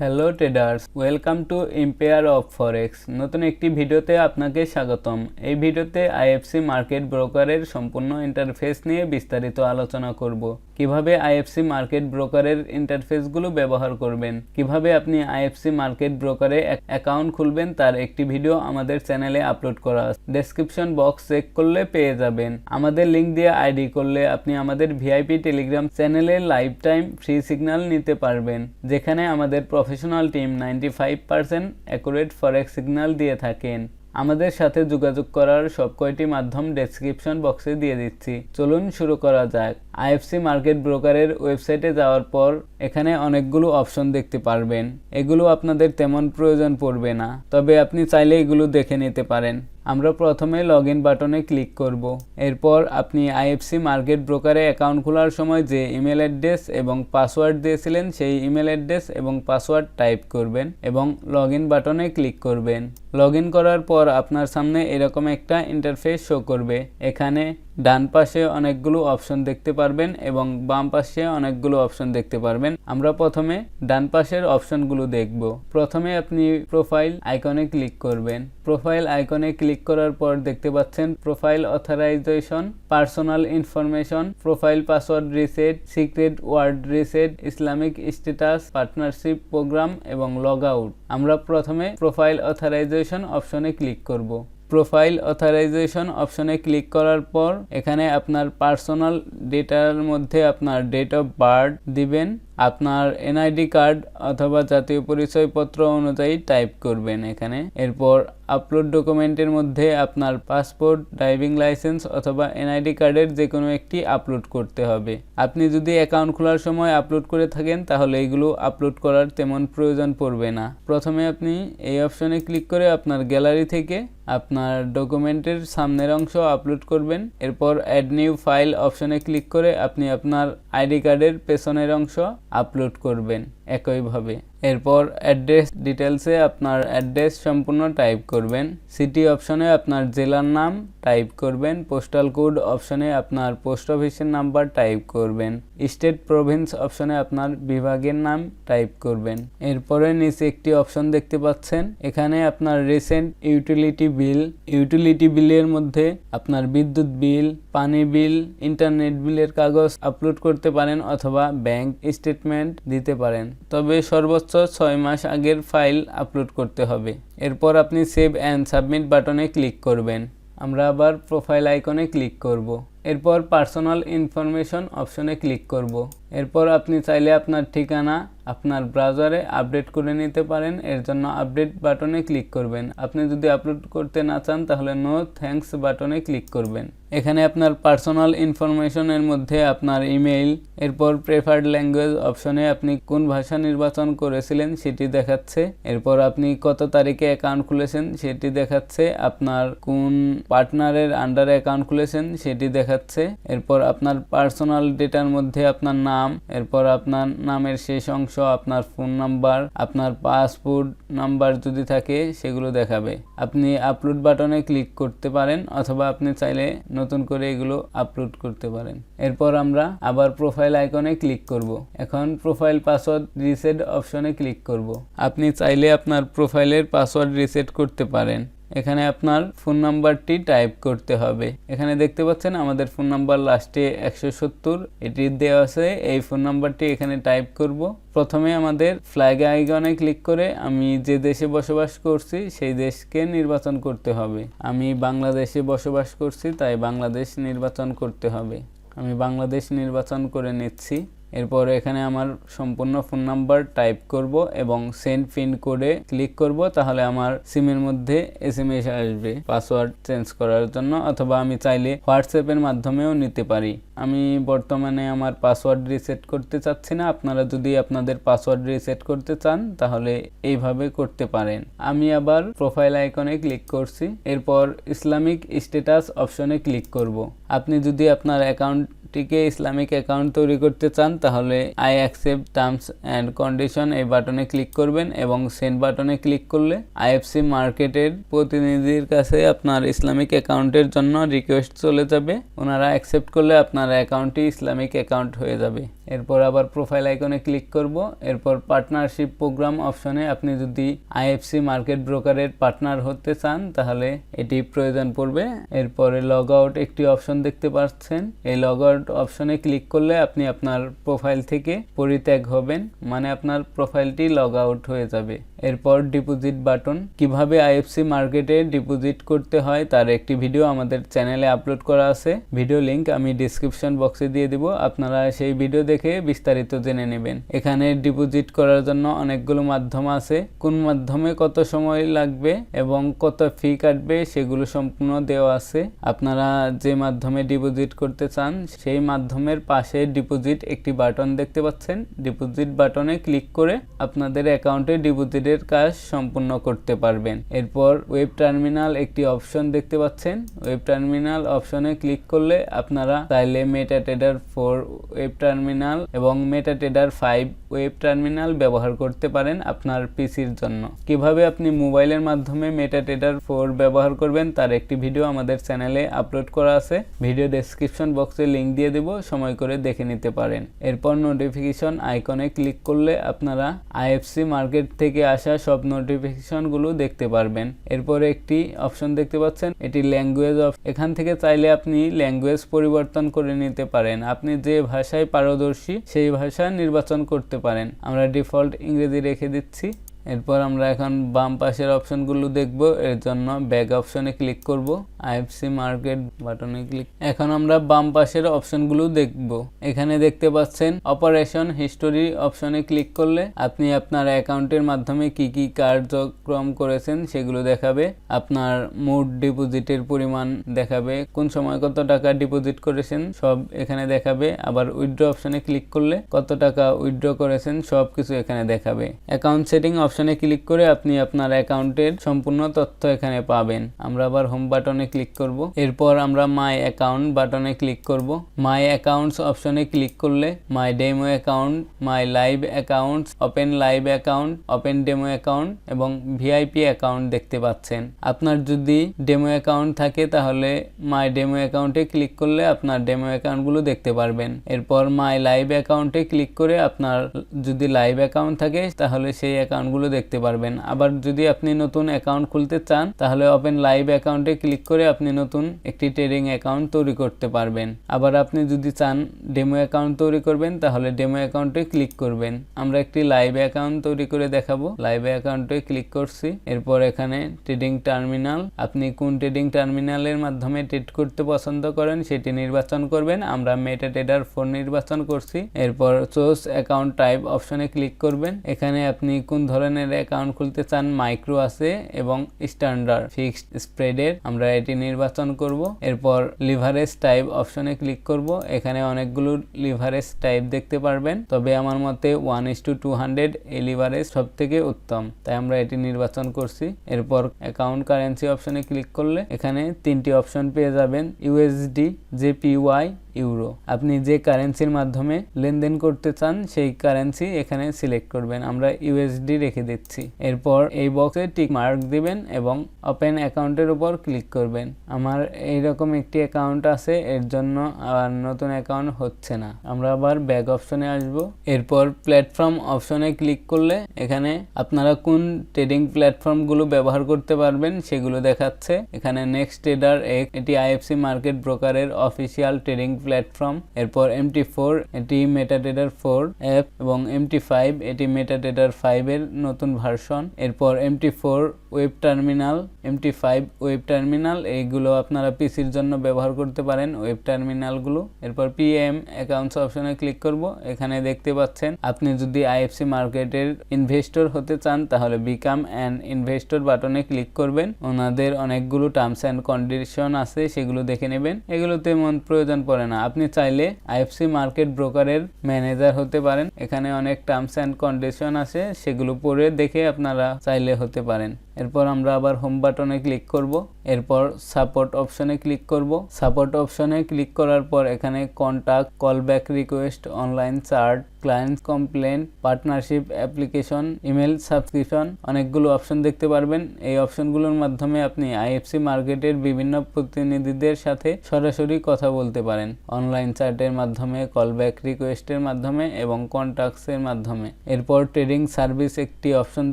Hello traders welcome to empire of forex নতুন একটি ভিডিওতে আপনাকে স্বাগতম। এই ভিডিওতে আইএফসি মার্কেট ব্রোকারের সম্পূর্ণ ইন্টারফেস নিয়ে বিস্তারিত আলোচনা করব। কীভাবে আইএফসি মার্কেট ব্রোকারের ইন্টারফেসগুলো ব্যবহার করবেন? কীভাবে আপনি আইএফসি মার্কেট ব্রোকারে অ্যাকাউন্ট খুলবেন? তার একটি ভিডিও আমাদের চ্যানেলে আপলোড করা আছে। ডেসক্রিপশন বক্স চেক করলে পেয়ে যাবেন। আমাদের লিংক দিয়ে আইডি করলে আপনি আমাদের ভিআইপি টেলিগ্রাম চ্যানেলে লাইভ টাইম ফ্রি সিগন্যাল নিতে পারবেন। যেখানে আমাদের professional team ninety five percent accurate forex signal দিয়ে থাকেন। আমাদের সাথে যোগাযোগ করার সব কয়টি মাধ্যম ডেসক্রিপশন বক্সে দিয়ে দিচ্ছি। চলুন শুরু করা যাক। আইএফসি মার্কেট ব্রোকারের ওয়েবসাইটে যাওয়ার পর এখানে অনেকগুলো অপশন দেখতে পারবেন। এগুলো আপনাদের তেমন প্রয়োজন পড়বে না। তবে আপনি চাইলে এগুলো দেখে নিতে পারেন। আমরা প্রথমে লগ ইন বাটনে ক্লিক করব। এরপর আপনি আইএফসি মার্কেট ব্রোকারে অ্যাকাউন্ট খোলার সময় যে ইমেল অ্যাড্রেস এবং পাসওয়ার্ড দিয়েছিলেন, সেই ইমেল অ্যাড্রেস এবং পাসওয়ার্ড টাইপ করবেন এবং লগ ইন বাটনে ক্লিক করবেন। লগ ইন করার পর আপনার সামনে এরকম একটা ইন্টারফেস শো করবে। এখানে ডান পাশে অনেকগুলো অপশন দেখতে পারবেন এবং বাম পাশে অনেকগুলো অপশন দেখতে পারবেন। আমরা প্রথমে ডান পাশের অপশনগুলো দেখব। প্রথমে আপনি প্রোফাইল আইকনে ক্লিক করবেন। প্রোফাইল আইকনে ক্লিক করার পর দেখতে পাচ্ছেন profile authorization personal information profile password reset secret word reset Islamic status partnership program এবং লগ আউট আমরা প্রথমে প্রোফাইল অথরাইজেশন অপশনে ক্লিক করব। প্রোফাইল অথরাইজেশন অপশনে ক্লিক করার পর, এখানে আপনার পার্সোনাল ডেটার মধ্যে আপনার ডেট অফ বার্থ দিবেন। আপনার এনআইডি কার্ড অথবা জাতীয় পরিচয়পত্র অনুযায়ী টাইপ করবেন এখানে। এরপর আপলোড ডকুমেন্টের মধ্যে আপনার পাসপোর্ট ড্রাইভিং লাইসেন্স অথবা এনআইডি কার্ডের যে কোনো একটি আপলোড করতে হবে। আপনি যদি অ্যাকাউন্ট খোলার সময় আপলোড করে থাকেন, তাহলে এগুলো আপলোড করার তেমন প্রয়োজন পড়বে না। প্রথমে আপনি এই অপশনে ক্লিক করে আপনার গ্যালারি থেকে আপনার ডকুমেন্টের সামনের অংশ আপলোড করবেন। এরপর অ্যাড নিউ ফাইল অপশনে ক্লিক করে আপনি আপনার আইডি কার্ডের পেছনের অংশ আপলোড করবেন। একইভাবে। এরপর অ্যাড্রেস ডিটেলসে আপনার অ্যাড্রেস সম্পূর্ণ টাইপ করবেন। সিটি অপশনে আপনার জেলার নাম টাইপ করবেন। পোস্টাল কোড অপশনে আপনার পোস্ট অফিসের নাম্বার টাইপ করবেন। স্টেট প্রভিন্স অপশনে আপনার বিভাগের নাম টাইপ করবেন। এরপরে নিচে একটি অপশন দেখতে পাচ্ছেন। এখানে আপনার রিসেন্ট ইউটিলিটি বিল, ইউটিলিটি বিলের মধ্যে আপনার বিদ্যুৎ বিল, পানি বিল, ইন্টারনেট বিলের কাগজ আপলোড করতে পারেন অথবা ব্যাংক স্টেটমেন্ট দিতে পারেন। তবে সর্বোচ্চ ছয় মাস আগের ফাইল আপলোড করতে হবে। এরপর আপনি সেভ অ্যান্ড সাবমিট বাটনে ক্লিক করবেন। আমরা আবার প্রোফাইল আইকনে ক্লিক করব। এরপর পার্সোনাল ইনফরমেশন অপশনে ক্লিক করব। এরপর আপনি চাইলে আপনার ঠিকানা, আপনার ব্রাউজারে আপডেট করে নিতে পারেন। এর জন্য আপডেট বাটনে ক্লিক করবেন। আপনি যদি আপলোড করতে না চান, তাহলে নো থ্যাঙ্কস বাটনে ক্লিক করবেন। এখানে আপনার পার্সোনাল ইনফরমেশনের মধ্যে আপনার ইমেইল এরপর প্রেফার্ড ল্যাঙ্গুয়েজ অপশনে আপনি কোন ভাষা নির্বাচন করেছিলেন সেটি দেখাচ্ছে। এরপর আপনি কত তারিখে অ্যাকাউন্ট খুলেছেন সেটি দেখাচ্ছে। আপনার কোন পার্টনারের আন্ডারে অ্যাকাউন্ট খুলেছেন সেটি দেখাচ্ছে। এরপর আপনার পার্সোনাল ডেটার মধ্যে আপনার নাম, এরপর আপনার নামের শেষ অংশ, আপনার ফোন নাম্বার আপনার পাসপোর্ট নাম্বার যদি থাকে, সেগুলো দেখাবে। আপনি আপলোড বাটনে ক্লিক করতে পারেন, অথবা আপনি চাইলে নতুন করে এগুলো আপলোড করতে পারেন। এরপর আমরা আবার প্রোফাইল আইকনে ক্লিক করব। এখন প্রোফাইল পাসওয়ার্ড রিসেট অপশনে ক্লিক করব। আপনি চাইলে আপনার প্রোফাইলের পাসওয়ার্ড রিসেট করতে পারেন। এখানে আপনার ফোন নাম্বারটি টাইপ করতে হবে। এখানে দেখতে পাচ্ছেন আমাদের ফোন নাম্বার লাস্টে একশো সত্তর, এটি দেওয়া আছে। এই ফোন নাম্বারটি এখানে টাইপ করব। প্রথমে আমাদের ফ্ল্যাগ আইকনে ক্লিক করে আমি যে দেশে বসবাস করছি, সেই দেশকে নির্বাচন করতে হবে। আমি বাংলাদেশে বসবাস করছি, তাই বাংলাদেশ নির্বাচন করতে হবে। আমি বাংলাদেশ নির্বাচন করে নিচ্ছি। এরপর এখানে আমার সম্পূর্ণ ফোন নাম্বার টাইপ করব এবং সেন্ড পিন কোডে ক্লিক করব, তাহলে আমার সিমের মধ্যে এস এম এস আসবে পাসওয়ার্ড চেঞ্জ করার জন্য, অথবা আমি চাইলে হোয়াটসঅ্যাপের মাধ্যমেও নিতে পারি। আমি বর্তমানে আমার পাসওয়ার্ড রিসেট করতে চাচ্ছি না, আপনারা যদি আপনাদের পাসওয়ার্ড রিসেট করতে চান, তাহলে এইভাবে করতে পারেন। আমি আবার প্রোফাইল আইকনে ক্লিক করছি, এরপর ইসলামিক স্ট্যাটাস অপশনে ক্লিক করব। আপনি যদি আপনার অ্যাকাউন্ট টিকে ইসলামিক অ্যাকাউন্ট তৈরি করতে চান, তাহলে I accept terms and condition এই বাটনে ক্লিক করবেন এবং সেন্ড বাটনে ক্লিক করলে আইএফসি মার্কেটের প্রতিনিধির কাছে আপনার ইসলামিক অ্যাকাউন্টের জন্য রিকোয়েস্ট চলে যাবে। ওনারা অ্যাকসেপ্ট করলে আপনার অ্যাকাউন্টটি ইসলামিক অ্যাকাউন্ট হয়ে যাবে। এরপর আবার প্রোফাইল আইকনে ক্লিক করব। এরপর পার্টনারশিপ প্রোগ্রাম অপশনে আপনি যদি আইএফসি মার্কেট ব্রোকারের পার্টনার হতে চান, তাহলে এটি প্রয়োজন পড়বে। এরপরে লগ আউট একটি অপশন দেখতে পাচ্ছেন। এই লগ আউট অপশনে ক্লিক করলে আপনি আপনার প্রোফাইল থেকে পরিত্যাগ হবেন মানে আপনার প্রোফাইলটি লগ আউট হয়ে যাবে। এরপর ডিপোজিট বাটন কীভাবে আইএফসি মার্কেটে ডিপোজিট করতে হয়, তার একটি ভিডিও আমাদের চ্যানেলে আপলোড করা আছে। ভিডিও লিংক আমি ডিসক্রিপশন বক্সে দিয়ে দিব। আপনারা সেই ভিডিও দেখে বিস্তারিত জেনে নেবেন। এখানে ডিপোজিট করার জন্য অনেকগুলো মাধ্যম আছে। কোন মাধ্যমে কত সময় লাগবে এবং কত ফি কাটবে সেগুলো সম্পূর্ণ দেওয়া আছে। আপনারা যে মাধ্যমে ডিপোজিট করতে চান, সেই মাধ্যমের পাশে ডিপোজিট একটি বাটন দেখতে পাচ্ছেন। ডিপোজিট বাটনে ক্লিক করে আপনাদের অ্যাকাউন্টে ডিপোজিটের কাজ সম্পূর্ণ করতে পারবেন। এরপর ওয়েব টার্মিনাল একটি অপশন দেখতে পাচ্ছেন। ওয়েব টার্মিনাল অপশনে ক্লিক করলে আপনারা চাইলে MetaTrader four web terminal এবং MetaTrader five web terminal ব্যবহার করতে পারেন আপনার পিসির জন্য। কীভাবে আপনি মোবাইলের মাধ্যমে মেটা ট্রেডার ফোর ব্যবহার করবেন তার একটি ভিডিও আমাদের চ্যানেলে আপলোড করা আছে। ভিডিও ডেসক্রিপশন বক্সে লিংক দিয়ে দেব, সময় করে দেখে নিতে পারেন। এরপর নোটিফিকেশন আইকনে ক্লিক করলে আপনারা আইএফসি মার্কেট থেকে আসা সব নোটিফিকেশনগুলো দেখতে পারবেন। এরপরে একটি অপশন দেখতে পাচ্ছেন, এটি ল্যাঙ্গুয়েজ অফ এখান থেকে চাইলে আপনি ল্যাঙ্গুয়েজ পরিবর্তন করে নিতে পারেন। আপনি যে ভাষায় পারদর্শী সেই ভাষা নির্বাচন করতে পারেন। আমরা ডিফল্ট ইংরেজি রেখে দিচ্ছি। এরপর আমরা এখন বাম পাশের অপশনগুলো দেখব। এর জন্য ব্যাক অপশনে ক্লিক করব। আইএফসি মার্কেট বাটনে ক্লিক। এখন আমরা বাম পাশের অপশনগুলো দেখব। এখানে দেখতে পাচ্ছেন অপারেশন হিস্টোরি অপশনে ক্লিক করলে আপনি আপনার অ্যাকাউন্টের মাধ্যমে কি কি কার্যক্রম করেছেন সেগুলো দেখাবে। আপনার মোট ডিপোজিটের পরিমাণ দেখাবে। কোন সময় কত টাকা ডিপোজিট করেছেন সব এখানে দেখাবে। আবার উইথড্র অপশনে ক্লিক করলে কত টাকা উইথড্র করেছেন সব কিছু এখানে দেখাবে। অ্যাকাউন্ট সেটিং অপশনে ক্লিক করে আপনি আপনার অ্যাকাউন্টের সম্পূর্ণ তথ্য এখানে পাবেন। আমরা আবার হোম বাটনে ক্লিক করব। এরপর আমরা মাই অ্যাকাউন্ট বাটনে ক্লিক করব। মাই অ্যাকাউন্টস অপশনে ক্লিক করলে my demo account my live accounts open live account open demo account এবং ভিআইপি অ্যাকাউন্ট দেখতে পাচ্ছেন। আপনার যদি ডেমো অ্যাকাউন্ট থাকে তাহলে মাই ডেমো অ্যাকাউন্টে ক্লিক করলে আপনার ডেমো অ্যাকাউন্টগুলো দেখতে পারবেন। এরপর মাই লাইভ অ্যাকাউন্টে ক্লিক করে আপনার যদি লাইভ অ্যাকাউন্ট থাকে তাহলে সেই অ্যাকাউন্টগুলো দেখতে পারবেন। আবার যদি আপনি নতুন অ্যাকাউন্ট খুলতে চান, তাহলে ওপেন লাইভ অ্যাকাউন্টে ক্লিক করে আপনি নতুন একটি ট্রেডিং অ্যাকাউন্ট তৈরি করতে পারবেন। আবার আপনি যদি চান ডেমো অ্যাকাউন্ট তৈরি করবেন, তাহলে ডেমো অ্যাকাউন্টে ক্লিক করবেন। আমরা একটি লাইভ অ্যাকাউন্ট তৈরি করে দেখাবো। লাইভ অ্যাকাউন্টে ক্লিক করছি। এরপর এখানে ট্রেডিং টার্মিনাল আপনি কোন ট্রেডিং টার্মিনালের মাধ্যমে ট্রেড করতে পছন্দ করেন, সেটি নির্বাচন করবেন। আমরা মেটা ট্রেডার ফোন নির্বাচন করছি। এরপর চোস অ্যাকাউন্ট টাইপ অপশনে ক্লিক করবেন। এখানে আপনি কোন ধরনের অ্যাকাউন্ট খুলতে চান মাইক্রো আছে এবং স্ট্যান্ডার্ড ফিক্সড স্প্রেডের আমরা এটি নির্বাচন করব। এরপর লিভারেজ টাইপ অপশনে ক্লিক করব। এখানে অনেকগুলো লিভারেজ টাইপ দেখতে পারবেন। তবে আমার মতে one is to two hundred এই লিভারেজ সব থেকে উত্তম। তাই আমরা এটি নির্বাচন করছি। এরপর অ্যাকাউন্ট কারেন্সি অপশনে ক্লিক করলে এখানে তিনটি অপশন পেয়ে যাবেন। USD JPY euro. আপনি যে কারেন্সির মাধ্যমে লেনদেন করতে চান, সেই কারেন্সি এখানে সিলেক্ট করবেন। আমরা ইউএসডি রেখে দিচ্ছি। এরপর এই বক্সে টিক মার্ক দিবেন এবং ওপেন অ্যাকাউন্টের উপর ক্লিক করবেন। আমার এইরকম একটি অ্যাকাউন্ট আছে, এর জন্য আর নতুন অ্যাকাউন্ট হচ্ছে না। আমরা আবার ব্যাক অপশনে আসব। এরপর প্ল্যাটফর্ম অপশনে ক্লিক করলে এখানে আপনারা কোন ট্রেডিং প্ল্যাটফর্মগুলো ব্যবহার করতে পারবেন, সেগুলো দেখাচ্ছে। এখানে নেক্সট ট্রেডার এক এটি আইএফসি মার্কেট ব্রোকারের অফিসিয়াল ট্রেডিং প্ল্যাটফর্ম, এরপর এমটি ফোর এটি মেটাটেডার ফোর অ্যাপ এবং এমটি ফাইভ এটি মেটাটেডার ফাইভ এর নতুন ভার্সন এরপর MT four web terminal MT five web terminal এইগুলো আপনারা পিসির জন্য ব্যবহার করতে পারেন ওয়েব টার্মিনালগুলো এরপর পিএম অ্যাকাউন্টস অপশনে ক্লিক করব, এখানে দেখতে পাচ্ছেন, আপনি যদি আইএফসি মার্কেটের ইনভেস্টর হতে চান, তাহলে বিকাম অ্যান্ড ইনভেস্টর বাটনে ক্লিক করবেন। ওনাদের অনেকগুলো টার্মস অ্যান্ড কন্ডিশন আছে, সেগুলো দেখে নেবেন। এগুলোতে মন প্রয়োজন পড়ে না। আপনি চাইলে আইএফসি মার্কেট ব্রোকারের ম্যানেজার হতে পারেন। এখানে অনেক টার্মস অ্যান্ড কন্ডিশন আছে, সেগুলো পড়ে দেখে আপনারা চাইলে হতে পারেন। এরপর আমরা আবার হোম বাটনে ক্লিক করব। এরপর সাপোর্ট অপশনে ক্লিক করব। সাপোর্ট অপশনে ক্লিক করার পর এখানে contact call back request, online chart client complain partnership application email subscription অনেকগুলো অপশন দেখতে পারবেন। এই অপশনগুলোর মাধ্যমে আপনি আইএফসি মার্কেটের বিভিন্ন প্রতিনিধিদের সাথে সরাসরি কথা বলতে পারেন। অনলাইন চার্টের মাধ্যমে কল কলব্যাক রিকোয়েস্টের মাধ্যমে এবং কন্ট্যাক্টসের মাধ্যমে। এরপর ট্রেডিং সার্ভিস একটি অপশন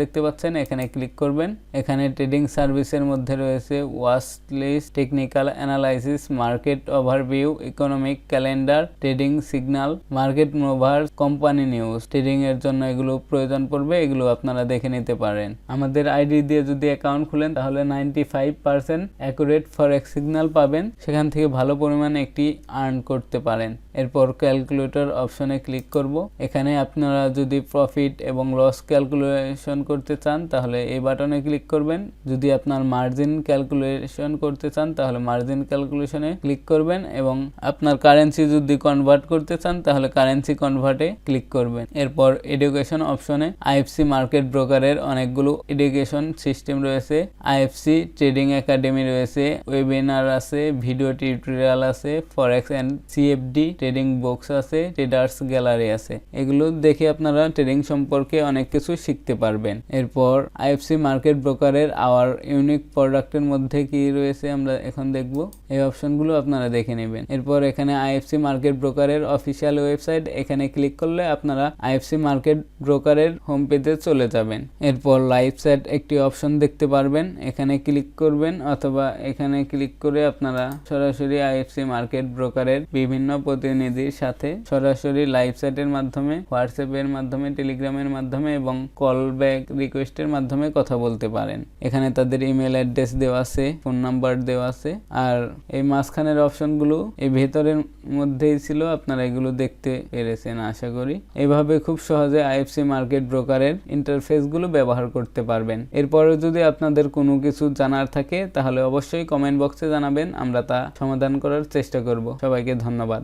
দেখতে পাচ্ছেন, এখানে ক্লিক করবেন। এখানে ট্রেডিং সার্ভিসের মধ্যে রয়েছে watch list technical analysis market overview economic calendar trading signal market mover company news trading এর জন্য এগুলো প্রয়োজন পড়বে, এগুলো আপনারা দেখে নিতে পারেন। আমাদের আইডি দিয়ে যদি অ্যাকাউন্ট খুলেন, তাহলে ninety five percent accurate forex signal পাবেন। সেখান থেকে ভালো পরিমাণে একটি আর্ন করতে পারেন। এরপর ক্যালকুলেটর অপশনে ক্লিক করব। এখানে আপনারা যদি প্রফিট এবং লস ক্যালকুলেশন করতে চান, তাহলে এই বাটনে ক্লিক করবেন। যদি আপনার মার্জিন ক্যালকুলেশন করতে চান, তাহলে মার্জিন ক্যালকুলেশনে ক্লিক করবেন এবং আপনার কারেন্সি যদি কনভার্ট করতে চান, তাহলে কারেন্সি কনভার্টে ক্লিক করবেন। এরপর এডুকেশন অপশনে আইএফসি মার্কেট ব্রোকারের অনেকগুলো এডুকেশন সিস্টেম রয়েছে। আইএফসি ট্রেডিং একাডেমি রয়েছে ওয়েবিনার আছে ভিডিও টিউটোরিয়াল আছে forex and CFD trading box আছে ট্রেডার্স গ্যালারি আছে। এগুলো দেখে আপনারা ট্রেডিং সম্পর্কে অনেক কিছু শিখতে পারবেন। এরপর আইএফসি মার্কেট ব্রোকারের আওয়ার ইউনিক প্রোডাক্টের মধ্যে কি রয়েছে আমরা এখন দেখব। এই অপশনগুলো আপনারা দেখে নেবেন। এরপর এখানে আইএফসি মার্কেট ব্রোকারের অফিসিয়াল ওয়েবসাইট এখানে ক্লিক করলে আপনারা আইএফসি মার্কেট ব্রোকারের হোম পেজে চলে যাবেন। এরপর লাইভ সেট একটি অপশন দেখতে পারবেন। এখানে ক্লিক করবেন অথবা এখানে ক্লিক করে আপনারা সরাসরি আইএফসি মার্কেট ব্রোকারের বিভিন্ন প্রতিনিধির সাথে সরাসরি লাইভ সেটের মাধ্যমে হোয়াটসঅ্যাপের মাধ্যমে টেলিগ্রামের মাধ্যমে এবং কল ব্যাক রিকোয়েস্টের মাধ্যমে কথা বলতে পারেন। এখানে তাদের ইমেল অ্যাড্রেস দেওয়া আছে ফোন নাম্বার দেওয়া আছে আর এই মাঝখানের অপশনগুলো এই ভেতরের মধ্যেই ছিল। আপনারা এগুলো দেখতে পেরেছেন। আশা করি এভাবে খুব সহজে আইএফসি মার্কেট ব্রোকারের ইন্টারফেসগুলো ব্যবহার করতে পারবেন। এরপরে যদি আপনাদের কোনো কিছু জানার থাকে, তাহলে অবশ্যই কমেন্ট বক্সে জানাবেন, আমরা তা সমাধান করার চেষ্টা করব। সবাইকে ধন্যবাদ।